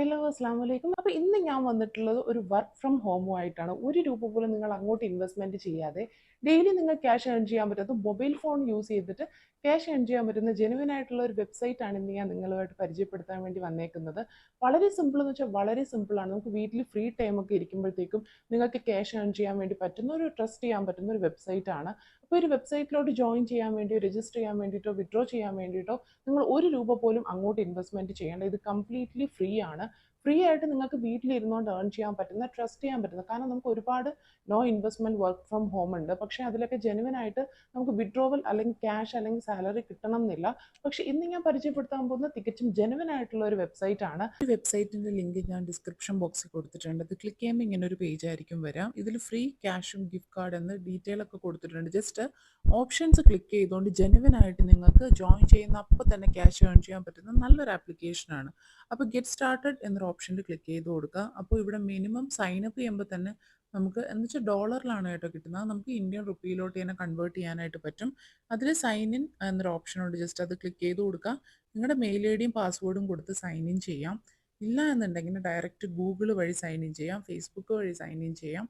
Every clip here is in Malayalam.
ഹലോ അസ്സാം വലൈക്കും അപ്പോൾ ഇന്ന് ഞാൻ വന്നിട്ടുള്ളത് ഒരു വർക്ക് ഫ്രം ഹോമുമായിട്ടാണ് ഒരു രൂപ പോലും നിങ്ങൾ അങ്ങോട്ട് ഇൻവെസ്റ്റ്മെന്റ് ചെയ്യാതെ ഡെയിലി നിങ്ങൾ ക്യാഷ് ഏൺ ചെയ്യാൻ പറ്റുന്ന മൊബൈൽ ഫോൺ യൂസ് ചെയ്തിട്ട് ക്യാഷ് ഏൺ ചെയ്യാൻ പറ്റുന്ന ജെനുവിൻ ആയിട്ടുള്ള ഒരു വെബ്സൈറ്റ് ആണ് ഇന്ന് ഞാൻ നിങ്ങളുമായിട്ട് പരിചയപ്പെടുത്താൻ വേണ്ടി വന്നേക്കുന്നത്. വളരെ സിമ്പിൾ എന്ന് വെച്ചാൽ വളരെ സിമ്പിളാണ് നമുക്ക് വീട്ടിൽ ഫ്രീ ടൈമൊക്കെ ഇരിക്കുമ്പോഴത്തേക്കും നിങ്ങൾക്ക് ക്യാഷ് ഏൺ ചെയ്യാൻ വേണ്ടി പറ്റുന്ന ഒരു ട്രസ്റ്റ് ചെയ്യാൻ പറ്റുന്ന ഒരു വെബ്സൈറ്റ് ആണ്. അപ്പോൾ ഒരു വെബ്സൈറ്റിലോട്ട് ജോയിൻ ചെയ്യാൻ വേണ്ടി രജിസ്റ്റർ ചെയ്യാൻ വേണ്ടിയിട്ടോ വിഡ്രോ ചെയ്യാൻ വേണ്ടിയിട്ടോ നിങ്ങൾ ഒരു രൂപ പോലും അങ്ങോട്ട് ഇൻവെസ്റ്റ്മെന്റ് ചെയ്യേണ്ട. ഇത് കംപ്ലീറ്റ്ലി ഫ്രീ ആണ്. ഫ്രീ ആയിട്ട് നിങ്ങൾക്ക് വീട്ടിലിരുന്നുകൊണ്ട് ഏൺ ചെയ്യാൻ പറ്റുന്ന ട്രസ്റ്റ് ചെയ്യാൻ പറ്റുന്ന. കാരണം നമുക്ക് ഒരുപാട് no investment work from home ഉണ്ട്. പക്ഷേ അതിലൊക്കെ ജെനുവൻ ആയിട്ട് നമുക്ക് വിഡ്രോവൽ അല്ലെങ്കിൽ ക്യാഷ് അല്ലെങ്കിൽ സാലറി കിട്ടണം എന്നില്ല പക്ഷേ ഇന്ന് ഞാൻ പരിചയപ്പെടുത്താൻ പോകുന്ന തികച്ചും ജെനുവൻ ആയിട്ടുള്ള ഒരു വെബ്സൈറ്റ് ആണ്. ഈ വെബ്സൈറ്റിന്റെ ലിങ്ക് ഞാൻ ഡിസ്ക്രിപ്ഷൻ ബോക്സിൽ കൊടുത്തിട്ടുണ്ട്. അത് ക്ലിക്ക് ചെയ്യുമ്പോൾ ഇങ്ങനെ ഒരു പേജ് ആയിരിക്കും വരാം. ഇതിൽ ഫ്രീ ക്യാഷും ഗിഫ്റ്റ് കാർഡ് എന്ന് ഡീറ്റെയിൽ ഒക്കെ കൊടുത്തിട്ടുണ്ട്. ജസ്റ്റ് ഓപ്ഷൻസ് ക്ലിക്ക് ചെയ്തുകൊണ്ട് ജെനുവൻ ആയിട്ട് നിങ്ങൾക്ക് ജോയിൻ ചെയ്യുന്ന അപ്പോൾ തന്നെ ക്യാഷ് ഏൺ ചെയ്യാൻ പറ്റുന്ന നല്ലൊരു ആപ്ലിക്കേഷനാണ് അപ്പോൾ ഗെറ്റ് സ്റ്റാർട്ടഡ് എന്നൊരു ഓപ്ഷനിൽ ക്ലിക്ക് ചെയ്ത് കൊടുക്കുക അപ്പോൾ ഇവിടെ മിനിമം സൈൻ അപ്പ് ചെയ്യുമ്പോൾ തന്നെ നമുക്ക് എന്ന് വെച്ചാൽ ഡോളറിലാണ് കേട്ടോ കിട്ടുന്നത് നമുക്ക് ഇന്ത്യൻ റുപ്പിയിലോട്ട് തന്നെ കൺവേർട്ട് ചെയ്യാനായിട്ട് പറ്റും. അതിൽ സൈൻ ഇൻ എന്നൊരു ഓപ്ഷനുണ്ട് ജസ്റ്റ് അത് ക്ലിക്ക് ചെയ്ത് കൊടുക്കുക നിങ്ങളുടെ മെയിൽ ഐ ഡിയും പാസ്വേഡും കൊടുത്ത് സൈൻ ഇൻ ചെയ്യാം. ഇല്ല എന്നുണ്ടെങ്കിൽ ഡയറക്റ്റ് ഗൂഗിൾ വഴി സൈൻ ഇൻ ചെയ്യാം. ഫേസ്ബുക്ക് വഴി സൈൻ ഇൻ ചെയ്യാം.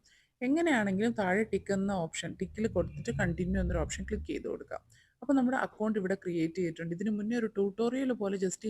എങ്ങനെയാണെങ്കിലും താഴെ ടിക്ക് എന്ന ഓപ്ഷൻ ടിക്കിൽ കൊടുത്തിട്ട് കണ്ടിന്യൂ എന്നൊരു ഓപ്ഷൻ ക്ലിക്ക് ചെയ്ത് കൊടുക്കുക അപ്പോൾ നമ്മുടെ അക്കൗണ്ട് ഇവിടെ ക്രിയേറ്റ് ചെയ്തിട്ടുണ്ട്. ഇതിന് മുന്നേ ഒരു ട്യൂട്ടോറിയൽ പോലെ ജസ്റ്റ്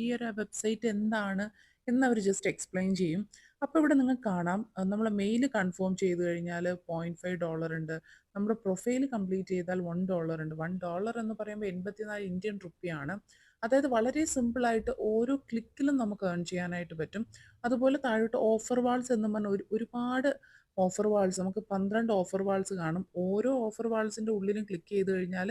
ഈ ഒരു വെബ്സൈറ്റ് എന്താണ് എന്നവർ ജസ്റ്റ് എക്സ്പ്ലെയിൻ ചെയ്യും. അപ്പോൾ ഇവിടെ നിങ്ങൾക്ക് കാണാം. നമ്മൾ മെയിൽ കൺഫേം ചെയ്ത് കഴിഞ്ഞാൽ പോയിന്റ് ഫൈവ് ഡോളർ ഉണ്ട്. നമ്മുടെ പ്രൊഫൈൽ കംപ്ലീറ്റ് ചെയ്താൽ വൺ ഡോളർ ഉണ്ട്. വൺ ഡോളർ എന്ന് പറയുമ്പോൾ എൺപത്തിനാല് ഇന്ത്യൻ റുപ്പിയാണ് അതായത് വളരെ സിമ്പിളായിട്ട് ഓരോ ക്ലിക്കിലും നമുക്ക് ഏൺ ചെയ്യാനായിട്ട് പറ്റും. അതുപോലെ താഴോട്ട് ഓഫർ വാൾസ് എന്ന് പറഞ്ഞ ഒരു ഒരുപാട് ഓഫർ വാൾസ് നമുക്ക് പന്ത്രണ്ട് ഓഫർ വാൾസ് കാണും. ഓരോ ഓഫർ വാൾസിന്റെ ഉള്ളിലും ക്ലിക്ക് ചെയ്ത് കഴിഞ്ഞാൽ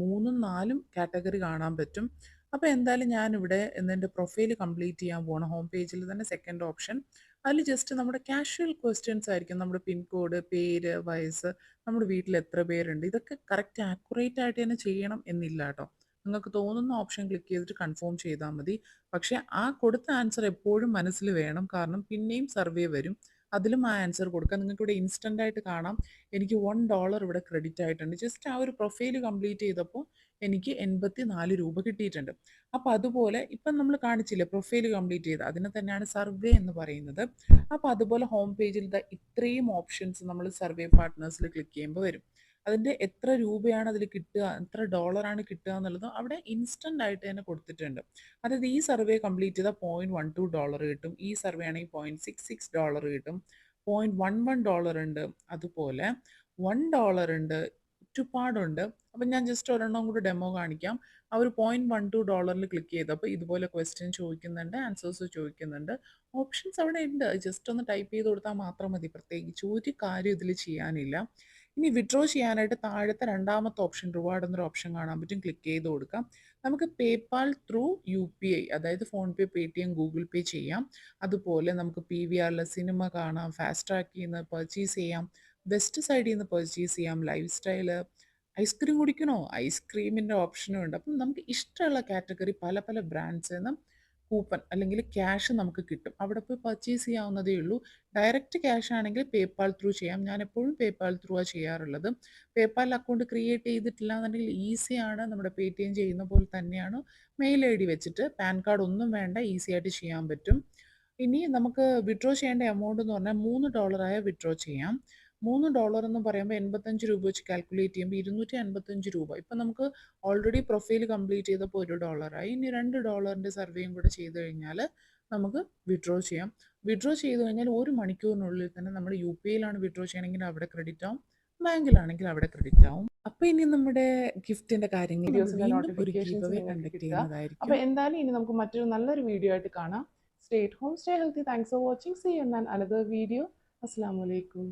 മൂന്നും നാലും കാറ്റഗറി കാണാൻ പറ്റും. അപ്പോൾ എന്തായാലും ഞാനിവിടെ എന്നെ പ്രൊഫൈൽ കംപ്ലീറ്റ് ചെയ്യാൻ പോകണം ഹോം പേജിൽ തന്നെ സെക്കൻഡ് ഓപ്ഷൻ അതിൽ ജസ്റ്റ് നമ്മുടെ കാഷ്വൽ ക്വസ്റ്റ്യൻസ് ആയിരിക്കും. നമ്മുടെ പിൻകോഡ് പേര് വയസ്സ് നമ്മുടെ വീട്ടിൽ എത്ര പേരുണ്ട്. ഇതൊക്കെ കറക്റ്റ് ആക്യുറേറ്റ് ആയിട്ട് തന്നെ ചെയ്യണം എന്നില്ല കേട്ടോ നിങ്ങൾക്ക് തോന്നുന്ന ഓപ്ഷൻ ക്ലിക്ക് ചെയ്തിട്ട് കൺഫേം ചെയ്താൽ മതി. പക്ഷേ ആ കൊടുത്ത ആൻസർ എപ്പോഴും മനസ്സിൽ വേണം. കാരണം പിന്നെയും സർവേ വരും. അതിലും ആ ആൻസർ കൊടുക്കുക നിങ്ങൾക്ക് ഇവിടെ ഇൻസ്റ്റന്റ് ആയിട്ട് കാണാം. എനിക്ക് വൺ ഡോളർ ഇവിടെ ക്രെഡിറ്റ് ആയിട്ടുണ്ട്. ജസ്റ്റ് ആ ഒരു പ്രൊഫൈൽ കംപ്ലീറ്റ് ചെയ്തപ്പോൾ എനിക്ക് എൺപത്തി നാല് രൂപ കിട്ടിയിട്ടുണ്ട്. അപ്പോൾ അതുപോലെ ഇപ്പം നമ്മൾ കാണിച്ചില്ല പ്രൊഫൈൽ കംപ്ലീറ്റ് ചെയ്ത്. അതിനെ തന്നെയാണ് സർവേ എന്ന് പറയുന്നത്. അപ്പോൾ അതുപോലെ ഹോം പേജിൽ ഇത്രയും ഓപ്ഷൻസ് നമ്മൾ സർവേ പാർട്ട്നേഴ്സിൽ ക്ലിക്ക് ചെയ്യുമ്പോൾ വരും. അതിന്റെ എത്ര രൂപയാണ് അതിൽ കിട്ടുക എത്ര ഡോളറാണ് കിട്ടുക എന്നുള്ളത് അവിടെ ഇൻസ്റ്റന്റ് ആയിട്ട് തന്നെ കൊടുത്തിട്ടുണ്ട്. അതായത് ഈ സർവേ കംപ്ലീറ്റ് ചെയ്താൽ പോയിന്റ് വൺ ടു ഡോളർ കിട്ടും. ഈ സർവേ ആണെങ്കിൽ പോയിന്റ് സിക്സ് സിക്സ് ഡോളർ കിട്ടും. പോയിന്റ് വൺ വൺ ഡോളർ ഉണ്ട്. അതുപോലെ വൺ ഡോളർ ഉണ്ട്. ചുറ്റുപാടുണ്ട്. അപ്പം ഞാൻ ജസ്റ്റ് ഒരെണ്ണം കൂടി ഡെമോ കാണിക്കാം. ഒരു പോയിന്റ് വൺ ടു ഡോളറിൽ ക്ലിക്ക് ചെയ്തു അപ്പോൾ ഇതുപോലെ ക്വസ്റ്റ്യൻ ചോദിക്കുന്നുണ്ട് ആൻസേഴ്സ് ചോദിക്കുന്നുണ്ട്. ഓപ്ഷൻസ് അവിടെ ഉണ്ട്. ജസ്റ്റ് ഒന്ന് ടൈപ്പ് ചെയ്ത് കൊടുത്താൽ മാത്രം മതി. പ്രത്യേകിച്ച് ഒരു കാര്യം ഇതിൽ ചെയ്യാനില്ല. ഇനി വിഡ്രോ ചെയ്യാനായിട്ട് താഴത്തെ രണ്ടാമത്തെ ഓപ്ഷൻ റിവാർഡ് എന്നൊരു ഓപ്ഷൻ കാണാൻ പറ്റും. ക്ലിക്ക് ചെയ്ത് കൊടുക്കാം. നമുക്ക് PayPal through U P I അതായത് PhonePe T M Google pay ചെയ്യാം. അതുപോലെ നമുക്ക് പി വി ആറിലെ സിനിമ കാണാം ഫാസ്റ്റ് ട്രാക്കിൽ നിന്ന് പർച്ചേസ് ചെയ്യാം വെസ്റ്റ് സൈഡിൽ നിന്ന് പർച്ചേസ് ചെയ്യാം ലൈഫ് സ്റ്റൈൽ ഐസ്ക്രീം കുടിക്കണോ? ഐസ്ക്രീമിന്റെ ഓപ്ഷനും ഉണ്ട്. അപ്പം നമുക്ക് ഇഷ്ടമുള്ള കാറ്റഗറി പല പല ബ്രാൻഡ്സിൽ നിന്ന് കൂപ്പൺ അല്ലെങ്കിൽ ക്യാഷ് നമുക്ക് കിട്ടും. അവിടെ പോയി പർച്ചേസ് ചെയ്യാവുന്നതേ ഉള്ളൂ. ഡയറക്റ്റ് ക്യാഷ് ആണെങ്കിൽ പേപ്പാൽ ത്രൂ ചെയ്യാം. ഞാൻ എപ്പോഴും പേപ്പാൽ ത്രൂ ആണ് ചെയ്യാറുള്ളത്. പേപ്പാൽ അക്കൗണ്ട് ക്രിയേറ്റ് ചെയ്തിട്ടില്ല എന്നുണ്ടെങ്കിൽ ഈസിയാണ് നമ്മുടെ പേ ടി എം ചെയ്യുന്ന പോലെ തന്നെയാണ്. മെയിൽ ഐ ഡി വെച്ചിട്ട് പാൻ കാർഡ് ഒന്നും വേണ്ട. ഈസി ആയിട്ട് ചെയ്യാൻ പറ്റും. ഇനി നമുക്ക് വിഡ്രോ ചെയ്യേണ്ട എമൗണ്ട് എന്ന് പറഞ്ഞാൽ മൂന്ന് ഡോളറായ വിഡ്രോ ചെയ്യാം. മൂന്ന് ഡോളർ എന്ന് പറയുമ്പോൾ എൺപത്തഞ്ച് രൂപ വെച്ച് കാൽക്കുലേറ്റ് ചെയ്യുമ്പോൾ ഇരുന്നൂറ്റി അൻപത്തഞ്ച് രൂപ. ഇപ്പം നമുക്ക് ഓൾറെഡി പ്രൊഫൈൽ കംപ്ലീറ്റ് ചെയ്തപ്പോൾ ഒരു ഡോളറായി ഇനി രണ്ട് ഡോളറിന്റെ സർവേയും കൂടെ ചെയ്ത് കഴിഞ്ഞാൽ നമുക്ക് വിഡ്രോ ചെയ്യാം. വിഡ്രോ ചെയ്ത് കഴിഞ്ഞാൽ ഒരു മണിക്കൂറിനുള്ളിൽ തന്നെ നമ്മൾ യു പി ഐയിലാണ് വിഡ്രോ ചെയ്യണമെങ്കിൽ അവിടെ ക്രെഡിറ്റ് ആവും. ബാങ്കിലാണെങ്കിൽ അവിടെ ക്രെഡിറ്റ് ആവും. അപ്പൊ ഇനി നമ്മുടെ ഗിഫ്റ്റിന്റെ കാര്യങ്ങൾ അപ്പൊ എന്തായാലും ഇനി നമുക്ക് മറ്റൊരു നല്ലൊരു വീഡിയോ ആയിട്ട് കാണാം. Stay home stay healthy thanks for watching see in another video അസ്സാം വലൈക്കും